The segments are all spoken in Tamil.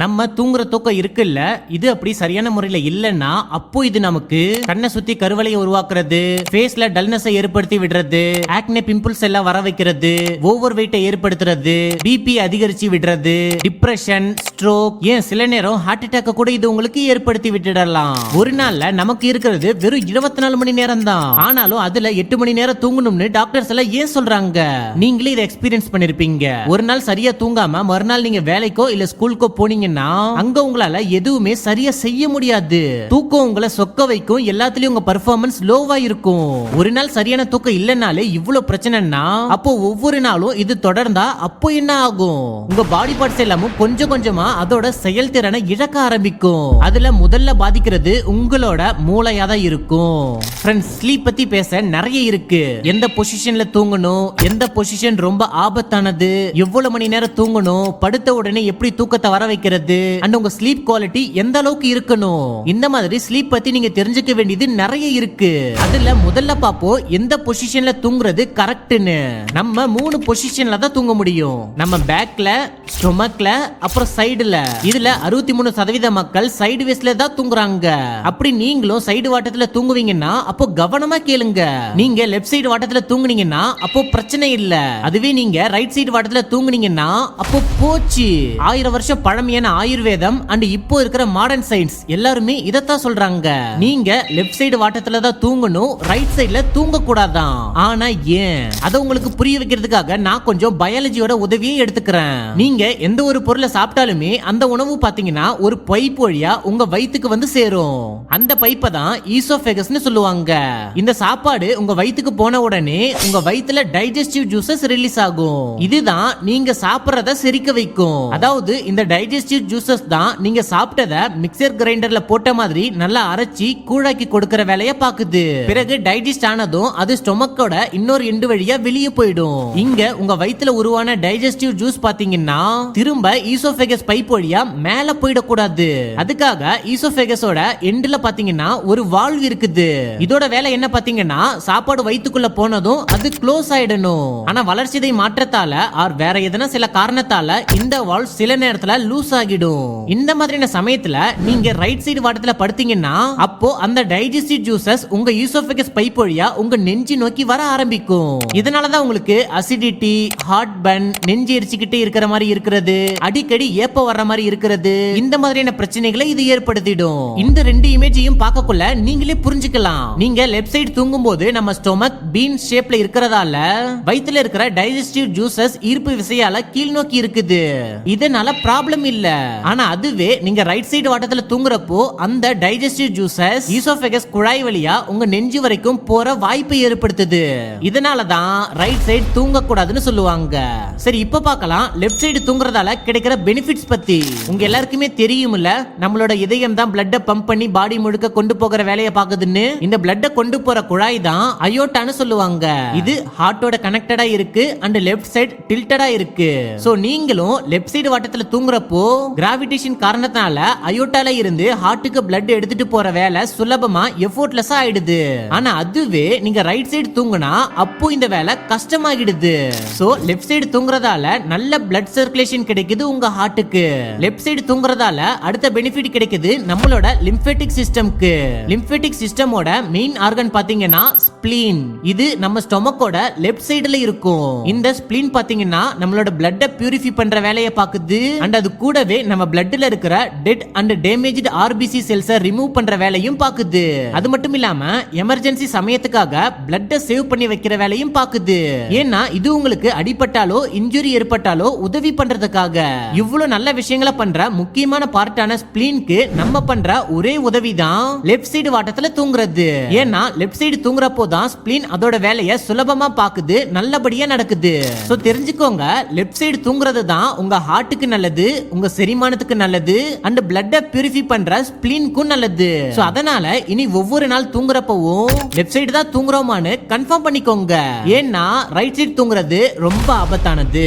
நம்ம தூங்குற தூக்கம் இருக்குல்ல இது அப்படி சரியான முறையில இல்லைன்னா அப்போ இது நமக்கு கண்ணை சுத்தி கருவலையை உருவாக்குறது ஃபேஸ்ல டல்னஸை ஏற்படுத்தி விடுறது ஆக்னே பிம்பிள்ஸ் எல்லாம் வர வைக்கிறது ஓவர் வெயிட்டை ஏற்படுத்துறது பிபி அதிகரிச்சு விடுறது டிப்ரெஷன் ஸ்ட்ரோக் ஏன் சில நேரம் ஹார்ட் அட்டாக்க கூட இது உங்களுக்கு ஏற்படுத்தி விட்டுடலாம். ஒரு நாள்ல நமக்கு இருக்கிறது வெறும் இருபத்தி நாலு மணி நேரம் தான் ஆனாலும் அதுல எட்டு மணி நேரம் தூங்கணும்னு டாக்டர்ஸ் எல்லாம் ஏன் சொல்றாங்க? நீங்களே இதை எக்ஸ்பீரியன்ஸ் பண்ணிருப்பீங்க. ஒரு நாள் சரியா தூங்காம மறுநாள் நீங்க வேலைக்கோ இல்ல ஸ்கூலுக்கோ போனீங்கன்னா அங்க உங்களால எதுவுமே சரியா செய்ய முடியாது. தூக்கம் உங்களை சொக்க வைக்கும். எல்லாத்துலயும் உங்க பர்ஃபார்மன்ஸ் லோவா இருக்கும். ஒரு நாள் சரியான தூக்கம் இல்லைனாலே இவ்வளவு பிரச்சனைனா அப்போ ஒவ்வொரு நாளும் இது தொடர்ந்தா அப்போ என்ன ஆகும்? உங்க பாடி பார்ட்ஸ் எல்லாமும் கொஞ்சம் கொஞ்சமா அதோட செயல்திறனை இழக்க ஆரம்பிக்கும். அதுல முதல்ல பாதிக்கிறது உங்களோட மூளையா தான் இருக்கும். ஃப்ரெண்ட்ஸ் ஸ்லீப் பத்தி பேச நிறைய இருக்கு. எந்த பொசிஷன்ல தூங்கணும்? எந்த பொசிஷன் ரொம்ப ஆபத்தானது? எவ்வளவு மணி நேரம் தூங்கணும்? படுத்த உடனே எப்படி தூக்கத்தை வர வைக்கிறது? அண்ட் உங்க ஸ்லீப் குவாலிட்டி எந்த அளவுக்கு இருக்கணும்? இந்த மாதிரி ஸ்லீப் பத்தி நீங்க தெரிஞ்சுக்க வேண்டியது நிறைய இருக்கு. அதுல முதல்ல பாப்போம் எந்த பொசிஷன்ல தூங்குறது கரெக்ட்னு நம்ம மூணு பொசிஷன்ல தான் தூங்க முடியும். நம்ம பேக்ல ஸ்டொமக்ல அப்புறம் சைடுல இதுல அறுபத்தி மூணு சதவீத மக்கள் சைடு வேஸ்ல தான் தூங்குறாங்க. அப்படி நீங்களும் சைடு வாட்டத்துல தூங்குவீங்கன்னா அப்போ கவனமா கேளுங்க. நீங்க லெஃப்ட் சைடு வாட்டத்துல தூங்குனீங்கன்னா அப்போ பிரச்சனை இல்ல. அதுவே நீங்க ரைட் சைடு வாட்டத்துல தூங்குனீங்கன்னா அப்போ போச்சு. ஆயிரம் வருஷம் பழமையான ஆயுர்வேதம் அண்ட் இப்போ இருக்கிற மாடர்ன் சயின்ஸ் எல்லாருமே இதத்தான் சொல்றாங்க. நீங்க லெஃப்ட் சைடு வாட்டத்துல தான் தூங்கணும் ரைட் சைடுல தூங்க கூடாதான் ஆனா ஏன்? அதை உங்களுக்கு புரிய வைக்கிறதுக்காக நான் கொஞ்சம் பயாலஜியோட உதவியும் எடுத்துக்கிறேன். நீங்க எந்த ஒரு பொருளை சாப்பிட்டாலுமே அந்த உணவு பாத்தீங்கன்னா ஒரு பைப் வழியா உங்க வயிற்றுக்கு வந்து சேரும். அந்த பைப்பை தான் ஈசோஃபேகஸ்னு சொல்லுவாங்க. இந்த சாப்பாடு உங்க வயிற்றுக்கு போன உடனே உங்க வயித்துல டைஜஸ்டிவ் ஜூசஸ் ரிலீஸ் ஆகும். இதுதான் நீங்க சாப்பிடுறத செரிக்க வைக்கும். அதாவது இந்த டேஸ்டி ஜூசஸ் தான் நீங்க சாப்பிட்டத மிக்சர் கிரைண்டர்ல போட்ட மாதிரி நல்லா அரைச்சி கூழாக்கி கொடுக்கிற வேலைய பாக்குது பிறகு டைஜஸ்ட் ஆனதும் அது ஸ்டொமக்கோட இன்னொரு எண்டு வழியா வெளியே போயிடும். இங்க உங்க வயித்துல உருவான டைஜஸ்டிவ் ஜூஸ் பாத்தீங்கன்னா திரும்ப ஈசோபெகஸ் பைப் வழியா மேல போயிடக்கூடாது. அதுக்காக ஈசோபெகஸோட எண்டுல பாத்தீங்கன்னா ஒரு வால்வ் இருக்குது. இதோட வேலை என்ன பாத்தீங்கன்னா சாப்பாடு வயித்துக்குள்ள போனதும் அது க்ளோஸ் ஆயிடணும். ஆனா வளர்ச்சிதை மாற்றத்தால ஆர் வேற எதனா சில காரணத்தால இந்த வால்வ் சில நேரத்துல லூஸ் ஆகிடும். இந்த மாதிரியான சமயத்துல நீங்க ரைட் சைடு வாட்டத்துல படுத்தீங்கன்னா அப்போ அந்த டைஜஸ்டிவ் ஜூசஸ் உங்க ஈசோபெகஸ் பைப் வழியா உங்க நெஞ்சு நோக்கி வர ஆரம்பிக்கும். இதனாலதான் உங்களுக்கு அசிடிட்டி ஹார்ட் பன் நெஞ்சு எரிச்சுக்கிட்டே இருக்கிற மாதிரி இருக்கிறது. அடிக்கடி ஏப்ப வர்ற மாதிரி இருக்கிறது. இந்த மாதிரியான பிரச்சனைகளை இது ஏற்படுத்திடும். இந்த ரெண்டு இமேஜையும் பார்க்கக்குள்ள நீங்களே புரிஞ்சுக்கலாம். நீங்க லெஃப்ட் சைடு தூங்கும் போது நம்ம ஸ்டொமக் பீன் ஷேப்ல இருக்கிறதால வயித்துல இருக்கிற டைஜஸ்டிவ் ஜூசஸ் ஈர்ப்பு விசையால கீழ் நோக்கி இருக்குது. இதனால ப்ராப்ளம் இல்ல. ஆனா அதுவே நீங்க ரைட் சைடு வாட்டத்துல தூங்குறப்போ அந்த டைஜஸ்டிவ் ஜூசஸ் ஈசோபெகஸ் குழாய் வழியா உங்க நெஞ்சு வரைக்கும் போற வாய்ப்பை ஏற்படுத்துது. இதனால தான் ரைட் சைடு தூங்க கூடாதுன்னு சொல்லுவாங்க. சரி இப்ப பார்க்கலாம். லெஃப்ட் சைடு தூங்குறதால கிடைக்கிற பெனிஃபிட்ஸ் பத்தி. உங்க எல்லாருக்குமே தெரியும்ல நம்மளோட இதயம் தான் பிளட்ட பம்ப் பண்ணி பாடி முழுக்க கொண்டு போகிற வேலையை பாக்குதுன்னு இந்த பிளட்ட கொண்டு போற குழாய் தான் அயோட்டான்னு சொல்லுவாங்க. இது ஹார்ட்டோட கனெக்டடா இருக்கு அண்ட் லெஃப்ட் சைடு டில்டடா இருக்கு. சோ நீங்களும் லெஃப்ட் சைடு வாட்டத்துல தூங்குறப்போ கிராவிடேஷன் காரணத்தினால அயோட்டால இருந்து ஹார்ட்டுக்கு பிளட் எடுத்துட்டு போற வேலை சுலபமா எஃபோர்ட்லெஸ் ஆயிடுது. ஆனா அதுவே நீங்க ரைட் சைடு தூங்குனா அப்போ இந்த வேலை கஷ்டமாகிடுது. சோ லெஃப்ட் சைடு தூங்குறதால நல்ல பிளட் சர்க்குலேஷன் கிடைக்குது உங்க ஹார்ட்டுக்கு லெஃப்ட் சைடு தூங்குறதால அடுத்த பெனிஃபிட் கிடைக்குது நம்மளோட லிம்பேட்டிக் சிஸ்டம்க்கு லிம்பேட்டிக் சிஸ்டமோட மெயின் ஆர்கன் பாத்தீங்கன்னா ஸ்ப்ளீன் இது நம்ம ஸ்டொமக்கோட லெஃப்ட் சைடுல இருக்கும். இந்த ஸ்ப்ளீன் பாத்தீங்கன்னா நம்மளோட பிளட்ட பியூரிஃபை பண்ற வேலையை பாக்குது அண்ட் அது கூட கூடவே நம்ம பிளட்ல இருக்கிற டெட் அண்ட் டேமேஜ்டு ஆர்பிசி செல்ஸை ரிமூவ் பண்ற வேலையும் பாக்குது. அது மட்டும் இல்லாம எமர்ஜென்சி சமயத்துக்காக பிளட்டை சேவ் பண்ணி வைக்கிற வேலையும் பாக்குது. ஏன்னா இது உங்களுக்கு அடிபட்டாலோ இன்ஜுரி ஏற்பட்டாலோ உதவி பண்றதுக்காக. இவ்வளவு நல்ல விஷயங்களை பண்ற முக்கியமான பார்ட்டான ஸ்பிளீன்க்கு நம்ம பண்ற ஒரே உதவி தான் லெஃப்ட் சைடு வாட்டத்துல தூங்குறது. ஏன்னா லெஃப்ட் சைடு தூங்குறப்போ தான் ஸ்பிளீன் அதோட வேலையை சுலபமா பாக்குது நல்லபடியா நடக்குது. சோ தெரிஞ்சுக்கோங்க லெஃப்ட் சைடு தூங்குறது தான் உங்க ஹார்ட்டுக்கு நல்லது உங்க செரிமானத்துக்கு நல்லது அண்ட் பிளட்டை பியூரிஃபை பண்ற ஸ்பிளின்க்கும் நல்லது. சோ அதனால இனி ஒவ்வொரு நாள் தூங்குறப்பவும் லெஃப்ட் சைடு தான் தூங்குறோமான்னு கன்ஃபார்ம் பண்ணிக்கோங்க. ஏன்னா ரைட் சைடு தூங்குறது ரொம்ப ஆபத்தானது.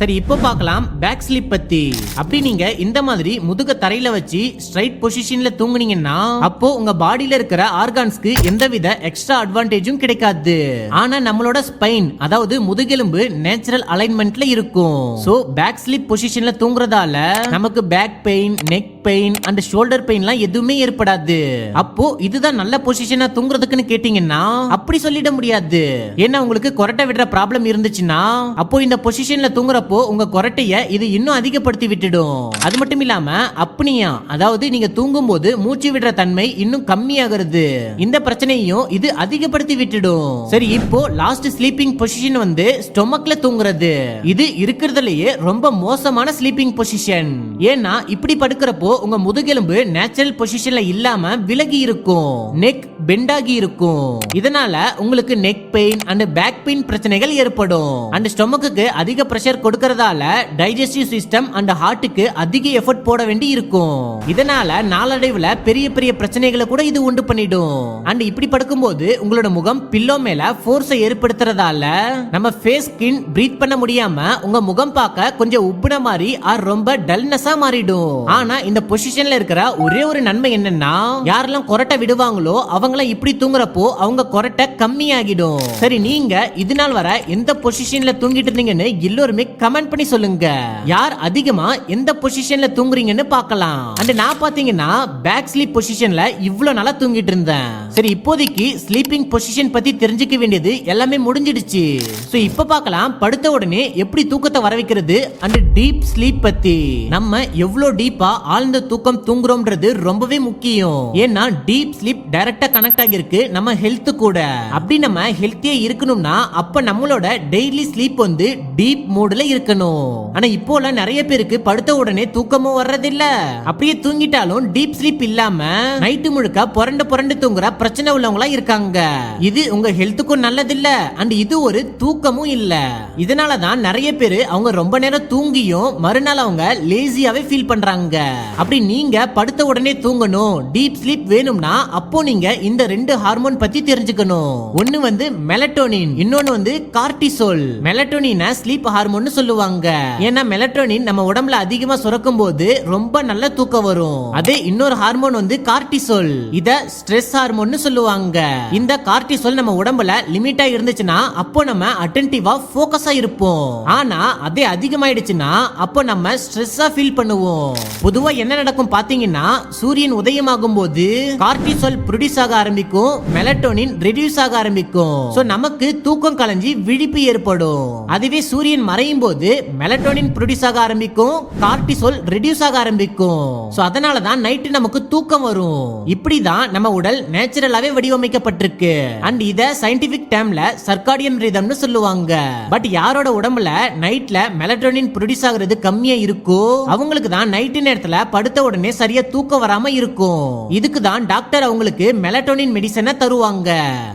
சரி இப்போ பார்க்கலாம் பேக் ஸ்லிப் பத்தி. அப்படி நீங்க இந்த மாதிரி முதுக தரையில வச்சு ஸ்ட்ரைட் பொசிஷன்ல தூங்குனீங்கன்னா அப்போ உங்க பாடியில இருக்கிற ஆர்கான்ஸ்க்கு எந்தவித எக்ஸ்ட்ரா அட்வான்டேஜும் கிடைக்காது. ஆனா நம்மளோட ஸ்பைன் அதாவது முதுகெலும்பு நேச்சுரல் அலைன்மெண்ட்ல இருக்கும். சோ பேக் ஸ்லிப் பொசிஷன்ல தூங்குறதால நமக்கு back pain neck pain and shoulder பெயின்லாம் எதுவுமே ஏற்படாது. அப்போ இதுதான் நல்ல பொசிஷனா தூங்குறதுக்குன்னு கேட்டீங்கன்னா அப்படி சொல்லிட முடியாது. ஏன்னா உங்களுக்கு கொரட்டை விடுற ப்ராப்ளம் இருந்துச்சுன்னா அப்போ இந்த பொசிஷன்ல தூங்குறப்போ உங்க கொரட்டைய இது இன்னும் அதிகப்படுத்தி விட்டுடும். அது மட்டும் இல்லாம அப்பனியா அதாவது நீங்க தூங்கும் போது மூச்சு விடுற தன்மை இன்னும் கம்மியாகிறது. இந்த பிரச்சனையும் இது அதிகப்படுத்தி விட்டுடும். சரி இப்போ லாஸ்ட் ஸ்லீப்பிங் பொசிஷன் வந்து ஸ்டொமக்ல தூங்குறது. இது இருக்கிறதுலயே ரொம்ப மோசமான ஸ்லீப்பிங் பொசிஷன் ஏன்னா இப்படி படுக்கிறப்போ உங்க முதுகெலும்பு நேச்சுரல் பொசிஷன்ல இல்லாம விலகி இருக்கும். நெக் பெண்டாகி இருக்கும். இதனால உங்களுக்கு neck pain and back pain பிரச்சனைகள் ஏற்படும். அண்ட் ஸ்டொமக்கு அதிக பிரஷர் கொடுக்கறதால டைஜஸ்டிவ் சிஸ்டம் அண்ட் ஹார்ட்டுக்கு அதிக எஃபர்ட் போட வேண்டி இருக்கும். இதனால நாளடைவுல பெரிய பெரிய பிரச்சனைகளை கூட இது உண்டு பண்ணிடும். அண்ட் இப்படி படுக்கும்போது உங்களோட முகம் பில்லோ மேல போர்ஸை ஏற்படுத்துறதால நம்ம ஃபேஸ் ஸ்கின் பிரீத் பண்ண முடியாம உங்க முகம் பார்க்க கொஞ்சம் உப்புன மாதிரி ஆர் ரொம்ப டல்னஸா மாறிடும். ஆனா இந்த பொசிஷன்ல இருக்கிற ஒரே ஒரு நன்மை என்னன்னா யாரெல்லாம் கொரட்டை விடுவாங்களோ அவங்களாம் இப்படி தூங்குறப்போ அவங்க கொரட்டை கம்மியாகிடும். சரி நீங்க இது நாள் வர எந்த பொசிஷன்ல தூங்கிட்டு இருந்தீங்கன்னு எல்லோருமே கமெண்ட் பண்ணி சொல்லுங்க. யார் அதிகமா எந்த பொசிஷன்ல தூங்குறீங்கன்னு பார்க்கலாம். அண்ட் நான் பாத்தீங்கன்னா பேக் ஸ்லீப் பொசிஷன்ல இவ்வளவு நாளா தூங்கிட்டு இருந்தேன். சரி இப்போதைக்கு ஸ்லீப்பிங் பொசிஷன் பத்தி தெரிஞ்சுக்க வேண்டியது எல்லாமே முடிஞ்சிடுச்சு. சோ இப்போ பார்க்கலாம் படுத்த உடனே எப்படி தூக்கத்தை வர வைக்கிறது அண்ட் டீப் ஸ்லீப் பத்தி. நம்ம எவ்வளவு டீப்பா ஆழ்ந்த தூக்கம் தூங்குறோம்ன்றது ரொம்பவே முக்கியம். ஏன்னா டீப் ஸ்லீப் டைரக்டா கனெக்ட் ஆகிருக்கு நம்ம ஹெல்த் கூட. அப்படி நம்ம ஹெல்த்தியா இருக்கணும்னா அப்ப நம்மளோட டெய்லி ஸ்லீப் வந்து டீப் மூடுல இருக்கணும். ஆனா இப்போலாம் நிறைய பேருக்கு படுத்த உடனே தூக்கமும் வர்றதில்ல. அப்படியே தூங்கிட்டாலும் டீப் ஸ்லீப் இல்லாம நைட்டு முழுக்க புரண்டு புரண்டு தூங்குற பிரச்சனை உள்ளவங்களா இருக்காங்க. இது உங்க ஹெல்த்துக்கும் நல்லதில்ல. அண்ட் இது ஒரு தூக்கமும் இல்ல. இதனால தான் நிறைய பேர் அவங்க ரொம்ப நேரம் தூங்கியும் மறுநாள் அவங்க லேசியாவே ஃபீல் பண்றாங்க. அப்படி நீங்க படுத்த உடனே தூங்கணும். டீப் ஸ்லீப் வேணும்னா அப்போ நீங்க இந்த ரெண்டு ஹார்மோன் பத்தி தெரிஞ்சுக்கணும். ஒன்னு வந்து மெலட்டோனின் இன்னொன்னு வந்து கார்டிசோல் மெலட்டோனின ஸ்லீப் ஹார்மோன் சொல்லுவாங்க. ஏன்னா மெலட்டோனின் நம்ம உடம்புல அதிகமா சுரக்கும் போது ரொம்ப நல்ல தூக்கம் வரும். அதே இன்னொரு ஹார்மோன் வந்து கார்டிசோல் இத ஸ்ட்ரெஸ் ஹார்மோன் சொல்லுவாங்க. இந்த கார்டிசோல் நம்ம உடம்புல லிமிட்டா இருந்துச்சுன்னா அப்போ நம்ம அட்டென்டிவா போக்கஸா இருப்போம். ஆனா அதே அதிகமாயிடுச்சுன்னா அப்போ நம்ம ஸ்ட்ரெஸ் ஸ்ட்ரெஸ்ஸா ஃபீல் பண்ணுவோம். பொதுவா என்ன நடக்கும் பாத்தீங்கன்னா சூரியன் உதயமாகும் போது கார்டிசோல் ப்ரொடியூஸ் ஆக ஆரம்பிக்கும் மெலட்டோனின் ரெடியூஸ் ஆக ஆரம்பிக்கும். சோ நமக்கு தூக்கம் கலைஞ்சி விழிப்பு ஏற்படும். அதுவே சூரியன் மறையும் போது மெலட்டோனின் ப்ரொடியூஸ் ஆக ஆரம்பிக்கும் கார்டிசோல் ரெடியூஸ் ஆக ஆரம்பிக்கும். சோ அதனால தான் நைட்டு நமக்கு தூக்கம் வரும். இப்படிதான் நம்ம உடல் நேச்சுரலாவே வடிவமைக்கப்பட்டிருக்கு. அண்ட் இத சயின்டிபிக் டேம்ல சர்க்காடியன் ரிதம்னு சொல்லுவாங்க. பட் யாரோட உடம்புல நைட்ல மெலட்டோனின் ப்ரொடியூஸ் ஆகுறது கம்மியா இருக்கோ அவங்களுக்கு தான் நைட்டு நேரத்துல படுத்த உடனே சரியா தூக்கம் வராம இருக்கும். இதுக்கு தான் டாக்டர் அவங்களுக்கு மெலட்டோனின் மெடிசனை தருவாங்க.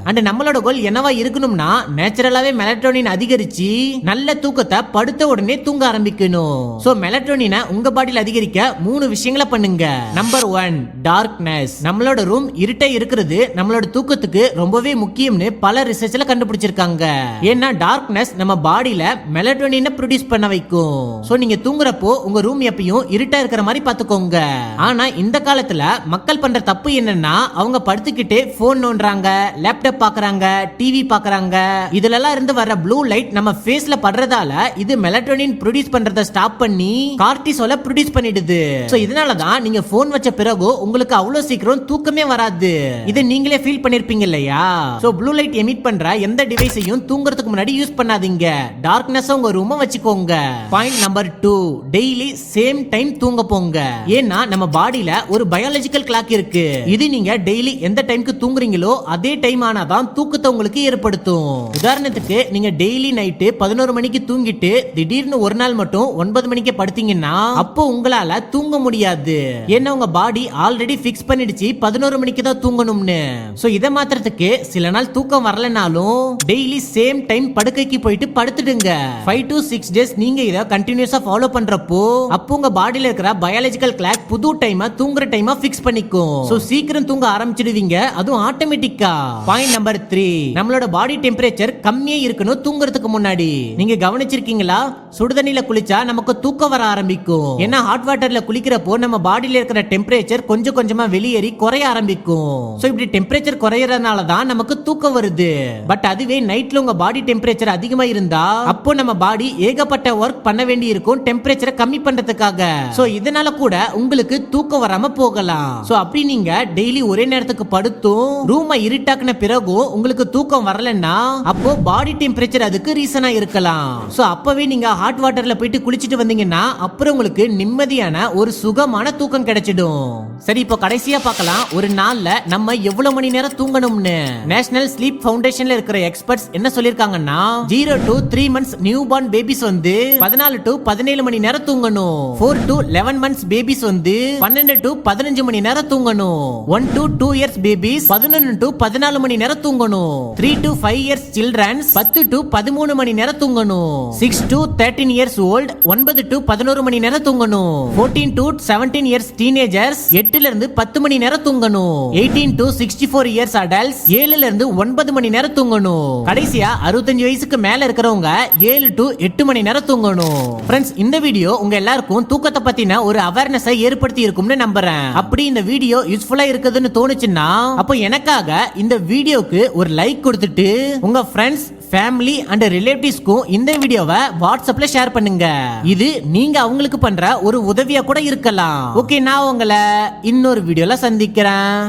அண்ட் நம்மளோட கோல் என்னவா இருக்கணும்னா நேச்சுரலாவே மெலட்டோனின் அதிகரிச்சு நல்ல தூக்கத்தை படுத்த உடனே தூங்க ஆரம்பிக்கணும். சோ மெலட்டோனினை உங்க பாடியில் அதிகரிக்க மூணு விஷயங்களை பண்ணுங்க. நம்பர் ஒன் டார்க்னஸ் நம்மளோட ரூம் இருட்டை இருக்கிறது நம்மளோட தூக்கத்துக்கு ரொம்பவே முக்கியம்னு பல ரிசர்ச்ல கண்டுபிடிச்சிருக்காங்க. ஏன்னா டார்க்னஸ் நம்ம பாடியில மெலட்டோனினை ப்ரொடியூஸ் பண்ண வைக்கும். சோ நீங்க தூங்குறப்போ உங்க ரூம் எப்பயும் இருட்டா இருக்கிற மாதிரி பாத்துக்கோங்க ஆனா இந்த காலத்துல மக்கள் பண்ற தப்பு என்னன்னா அவங்க படுத்துக்கிட்டு போன் நோண்டுறாங்க லேப்டாப் பாக்குறாங்க டிவி பாக்குறாங்க. இதுல எல்லாம் இருந்து வர்ற ப்ளூ லைட் நம்ம ஃபேஸ்ல படுறதால இது மெலட்டோனின் ப்ரொடியூஸ் பண்றத ஸ்டாப் பண்ணி கார்டிசோல ப்ரொடியூஸ் பண்ணிடுது. சோ இதனால தான் நீங்க போன் வச்ச பிறகு உங்களுக்கு அவ்வளவு சீக்கிரம் தூக்கமே வராது. இது நீங்களே ஃபீல் பண்ணிருப்பீங்க இல்லையா? சோ ப்ளூ லைட் எமிட் பண்ற எந்த டிவைஸையும் தூங்குறதுக்கு முன்னாடி யூஸ் பண்ணாதீங்க. டார்க்னஸ் உங்க ரூமை வச்சுக்கோங்க. Point number two daily same time தூங்க போங்க. ஏன்னா நம்ம பாடியில ஒரு பயாலஜிக்கல் கிளாக் இருக்கு. இது நீங்க டெய்லி எந்த டைம்க்கு தூங்குறீங்களோ அதே டைம் ஆனாதான் தூக்கத்தை உங்களுக்கு ஏற்படுத்தும். உதாரணத்துக்கு நீங்க டெய்லி நைட்டு பதினோரு மணிக்கு தூங்கிட்டு திடீர்னு ஒரு நாள் மட்டும் ஒன்பது மணிக்கு படுத்தீங்கன்னா அப்போ உங்களால தூங்க முடியாது. ஏன்னா உங்க பாடி ஆல்ரெடி ஃபிக்ஸ் பண்ணிடுச்சு பதினோரு மணிக்கு தான் தூங்கணும்னு. சோ இதை மாத்துறதுக்கு சில நாள் தூக்கம் வரலனாலும் டெய்லி சேம் டைம் படுக்கைக்கு போயிட்டு படுத்துடுங்க. ஃபைவ் டு சிக்ஸ் டேஸ் நீங்க இதை கண்டினியூஸா ஃபாலோ பண்றப்போ அப்போ உங்க பாடியில இருக்கிற பயாலஜிக்கல் கிளாக் புது டைமா தூங்குற டைமா ஃபிக்ஸ் பண்ணிக்கும். சோ சீக்கிரம் தூங்க ஆரம்பிச்சிடுவீங்க. அதுவும் ஆட்டோமேட்டிக்கா பாயிண்ட் நம்பர் த்ரீ நம்மளோட பாடி டெம்பரேச்சர் கம்மியா இருக்கணும் தூங்குறதுக்கு முன்னாடி. நீங்க கவனிச்சிருக்கீங்களா? சுடுதண்ணில குளிச்சா நமக்கு தூக்கம் வர ஆரம்பிக்கும். ஏன்னா ஹாட் வாட்டர்ல குளிக்கிறப்போ நம்ம பாடியில இருக்கிற டெம்பரேச்சர் கொஞ்சம் கொஞ்சமா வெளியேறி குறைய ஆரம்பிக்கும். சோ இப்படி டெம்பரேச்சர் குறையறதுனால தான் நமக்கு தூக்கம் வருது. பட் அதுவே நைட்ல உங்க பாடி டெம்பரேச்சர் அதிகமா இருந்தா அப்போ நம்ம பாடி ஏகப்பட்ட ஒர்க் பண்ண வேண்டி இருக்கும் டெம்பரேச்சரை கம்மி பண்றதுக்காக. சோ இதனால கூட உங்களுக்கு தூக்கம் வராம போகலாம். சோ அப்படி நீங்க டெய்லி ஒரே நேரத்துக்கு படுத்தும் ரூமை இருட்டாக்குன பிறகும் உங்களுக்கு தூக்கம் வரலன்னா அப்போ பாடி டெம்பரேச்சர் அதுக்கு ரீசனா இருக்கலாம். சோ அப்பவே நீங்க ஹாட் வாட்டர்ல போயிட்டு குளிச்சிட்டு வந்தீங்கன்னா அப்புறம் உங்களுக்கு நிம்மதியான ஒரு சுகமான தூக்கம் கிடைச்சிடும். சரி இப்போ கடைசியா பார்க்கலாம். ஒரு நாள்ல நம்ம எவ்வளவு மணி நேரம் தூங்கணும்னு. நேஷனல் ஸ்லீப் ஃபவுண்டேஷன்ல இருக்கிற எக்ஸ்பர்ட்ஸ் என்ன சொல்லிருக்காங்கன்னா zero to three months newborn babies வந்து பதினாலு டு பதினேழு மணி நேரம் தூங்கணும். Four to eleven months babies வந்து பன்னெண்டு டு பதினஞ்சு மணி நேரம் தூங்கணும். One to two years babies பதினொன்னு டு பதினாலு மணி நேரம் தூங்கணும். Three to five years childrens பத்து டு பதிமூணு மணி நேரம் தூங்கணும். Six to thirteen years old ஒன்பது டு பதினோரு மணி நேரம் தூங்கணும். Fourteen to seventeen years teenagers எட்டுல இருந்து பத்து மணி நேரம் தூங்கணும். Eighteen to sixty four years adults ஏழுல இருந்து ஒன்பது மணி நேரம் தூங்கணும். கடைசியா அறுபத்தஞ்சு வயசுக்கு மேல இருக்கிறவங்க ஏழு டு எட்டு மணி நேரம் தூங்கணும். ஃப்ரெண்ட்ஸ் இந்த வீடியோ உங்க எல்லாருக்கும் தூக்கத்தை பத்தின ஒரு அவேர்னஸை ஏற்படுத்தி இருக்கும்னு நம்புறேன். அப்படி இந்த வீடியோ யூஸ்ஃபுல்லா இருக்குதுன்னு தோணுச்சுன்னா அப்போ எனக்காக இந்த வீடியோக்கு ஒரு லைக் கொடுத்துட்டு உங்க ஃப்ரெண்ட்ஸ் ஃபேமிலி அண்ட் ரிலேட்டிவ்ஸ்க்கும் இந்த வீடியோவை வாட்ஸ்அப்ல ஷேர் பண்ணுங்க. இது நீங்க அவங்களுக்கு பண்ற ஒரு உதவியா கூட இருக்கலாம். ஓகே நான் உங்களை இன்னொரு வீடியோல சந்திக்கிறேன்.